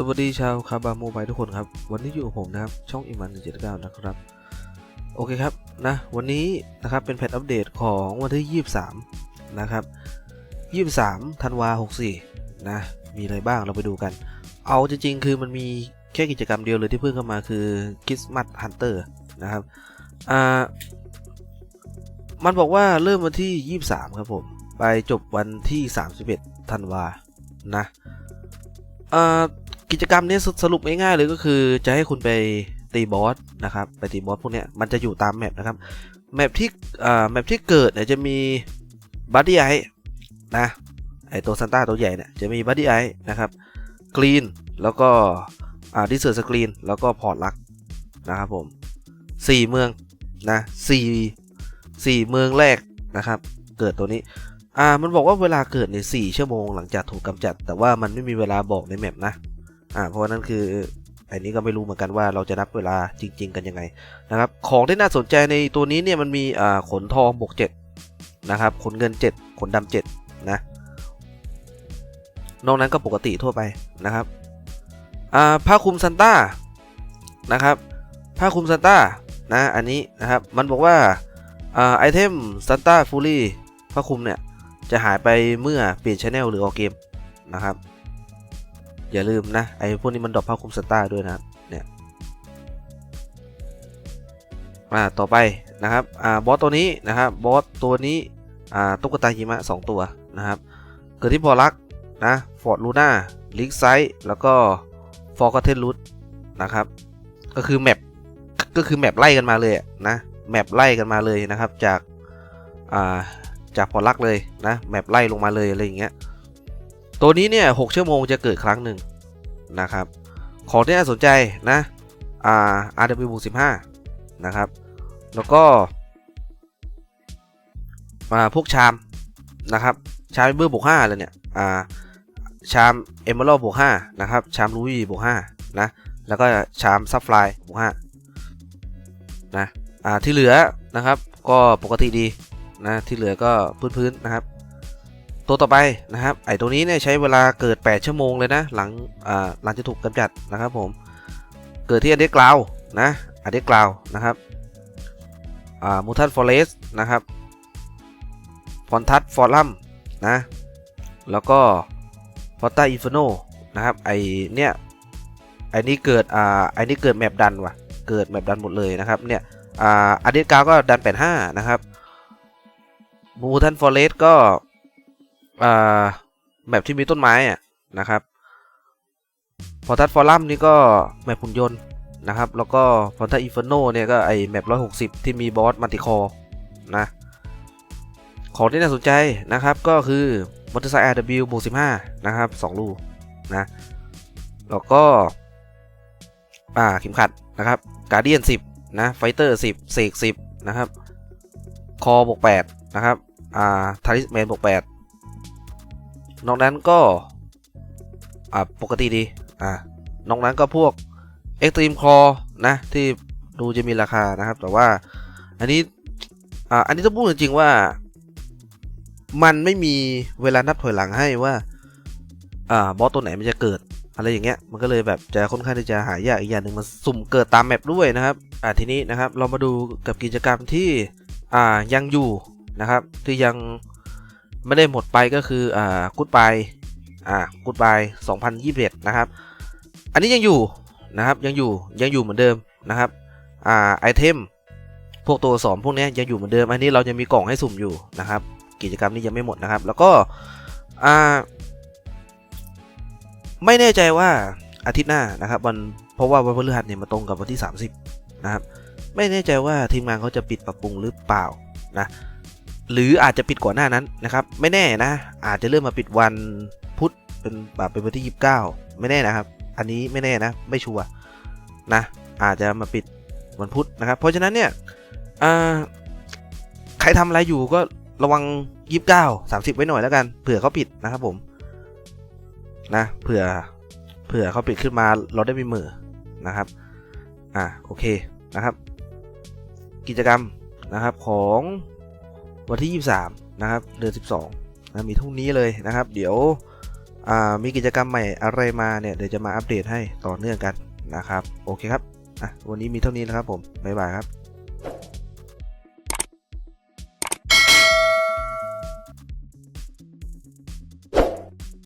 สวัสดีชาวคาบาโมบายทุกคนครับ วันนี้อยู่กับผมนะครับ ช่องอิมันหนึ่งเจ็ดเก้านะครับ โอเคครับนะวันนี้นะครับเป็นแพทอัปเดตของวันที่ 23 นะครับ 23ธันวา64 นะ มีอะไรบ้างเราไปดูกัน เอาจริงๆ คือมันมีแค่กิจกรรมเดียวเลยที่เพิ่งเข้ามาคือ Christmas Hunter นะครับอ่ามันบอกว่าเริ่มวันที่ 23 ครับผม ไปจบวันที่ 31ธันวานะอ่า กิจกรรมนี้สรุปง่ายๆเลยก็คือจะให้คุณไปตีบอสนะครับไปตีบอสพวกนี้มันจะอยู่ตามแมปนะครับแมปที่แมปที่เกิดเนี่ยจะมีบัดดี้ไอนะไอตัวซันต้าตัวใหญ่เนี่ยจะมีบัดดี้ไอนะครับกรีนแล้วก็ดิเซอร์สกรีนแล้วก็พอร์ตลักนะครับผมสี่เมืองนะสี่สี่เมืองแรกนะครับ เกิดตัวนี้อ่ามันบอกว่าเวลาเกิดใน4ชั่วโมงหลังจากถูกกำจัด แต่ว่ามันไม่มีเวลาบอกในแมปนะ อ่าเพราะนั้นคืออันนี้ก็ไม่รู้เหมือนกันว่าเราจะนับเวลาจริง ๆ กันยังไงนะครับของที่น่าสนใจในตัวนี้เนี่ยมันมีอ่าขนทองบวก7นะครับขนเงิน 7 ขนดำ7นะนอกนั้นก็ปกติทั่วไปนะครับอ่าผ้าคลุมซันต้านะครับผ้าคลุมซันต้านะอันนี้นะครับมันบอกว่าอ่าไอเทมซันต้าฟูลี่ผ้าคลุมเนี่ยจะหายไปเมื่อเปลี่ยนชแนลหรือออกเกมนะครับ อย่าลืมนะ ไอ้พวกนี้มันดรอปภาคคุมสตาร์ด้วยนะเนี่ยอ่าต่อไปนะครับอ่าบอสตัวนี้นะครับบอสตัวนี้อ่าตุ๊กตาหิมะสองตัวนะครับเกิดที่พอลักนะฟอร์ดลูน่าลิกไซส์แล้วก็ฟอร์กเทนรูทนะครับ ก็คือแมปก็คือแมปไล่กันมาเลยนะแมปไล่กันมาเลยนะครับจากอ่าจากพอลักเลยนะแมปไล่ลงมาเลยอะไรอย่างเงี้ย ตัวนี้เนี่ยหชั่วโมงจะเกิดครั้งหนึ่งนะครับ ของที่น่าสนใจนะอ่า RW 15นะครับ แล้วก็มาพวกชามนะครับ ชามเบอร์บวก5เลยเนี่ย อ่า ชามเอมเมอรัลบวก5นะครับ ชามลูวี่บวก5นะ แล้วก็ชามซับฟลายบวก5นะ อ่า ที่เหลือนะครับ ก็ปกติดีนะ ที่เหลือก็พื้นๆนะครับ ตัวต่อไปนะครับไอตัวนี้เนี่ยใช้เวลาเกิด 8 ชั่วโมงเลยนะ หลังอ่าหลังจะถูกกำจัดนะครับผมเกิดที่อเดกราวนะอเดกราวนะครับอ่ามูทันฟอเรสนะครับฟอนทัสฟอรัมนะแล้วก็ฟอตตาอินฟโนนะครับไอเนี่ยไอนี้เกิดอ่าไอนี้เกิดแมปดันว่ะเกิดแมปดันหมดเลยนะครับเนี่ยอ่าอเดกราวก็ดัน 85 นะครับมูทันฟอเรสก็ แบบที่มีต้นไม้อะนะครับพอทัสฟอรัมนี่ก็แมปหุ่นยนต์นะครับ แล้วก็พอทัสอินฟโนเนี่ยก็ไอแมปร้อยหกสิบที่มีบอสมัลติคอร์นะ ของที่น่าสนใจนะครับก็คือมอเตอร์ไซค์ RW บวกสิบห้านะครับสองลูกนะ แล้วก็ อ่าเข็มขัดนะครับการเดียนสิบนะไฟเตอร์สิบเสกสิบนะครับ คอบวกแปดนะครับ อ่าทาริสแมนบวกแปด นอกนั้นก็ อ่าปกติดี อ่านอกนั้นก็พวกเอ็กตรีมคอนะ ที่ดูจะมีราคานะครับ แต่ว่าอันนี้ อ่า อันนี้ต้องพูดจริงๆว่า มันไม่มีเวลานับถอยหลังให้ว่า อ่า บอสตัวไหนมันจะเกิดอะไรอย่างเงี้ย มันก็เลยแบบจะค่อนข้างที่จะหายากอีกอย่างหนึ่งมันสุ่มเกิดตามแมปด้วยนะครับ อ่าทีนี้นะครับ เรามาดูกับกิจกรรมที่ อ่า ยังอยู่นะครับ ที่ยัง ไม่ได้หมดไปก็คืออ่ากูดบายอ่ากูดบาย2021 นะครับ อันนี้ยังอยู่นะครับยังอยู่ยังอยู่เหมือนเดิมนะครับอ่าไอเทมพวกตัวสอนพวกนี้ยังอยู่เหมือนเดิม อันนี้เราจะมีกล่องให้สุ่มอยู่นะครับ กิจกรรมนี้ยังไม่หมดนะครับ แล้วก็อ่าไม่แน่ใจว่าอาทิตย์หน้านะครับวันเพราะว่าวันพฤหัสเนี่ยมาตรงกับวันที่ 30 นะครับ ไม่แน่ใจว่าทีมงานเขาจะปิดปรับปรุงหรือเปล่านะ หรืออาจจะปิดก่อนหน้านั้นนะครับ ไม่แน่นะ อาจจะเริ่มมาปิดวันพุธเป็นแบบเป็นวันที่ 29 ไม่แน่นะครับ อันนี้ไม่แน่นะ ไม่ชัวร์นะ อาจจะมาปิดวันพุธนะครับ เพราะฉะนั้นเนี่ยใครทำอะไรอยู่ก็ระวัง 29 30 ไว้หน่อยแล้วกัน เผื่อเขาปิดนะครับผม นะ เผื่อ เผื่อเขาปิดขึ้นมาเราได้มีมือนะครับ อ่าโอเคนะครับ กิจกรรมนะครับของ วันที่ 23 นะครับ เดือน 12นะมีเท่านี้เลยนะครับ เดี๋ยวอ่ามีกิจกรรมใหม่อะไรมาเนี่ยเดี๋ยวจะมาอัปเดตให้ต่อเนื่องกันนะครับ โอเคครับอะวันนี้มีเท่านี้นะครับผม บ๊ายบายครับ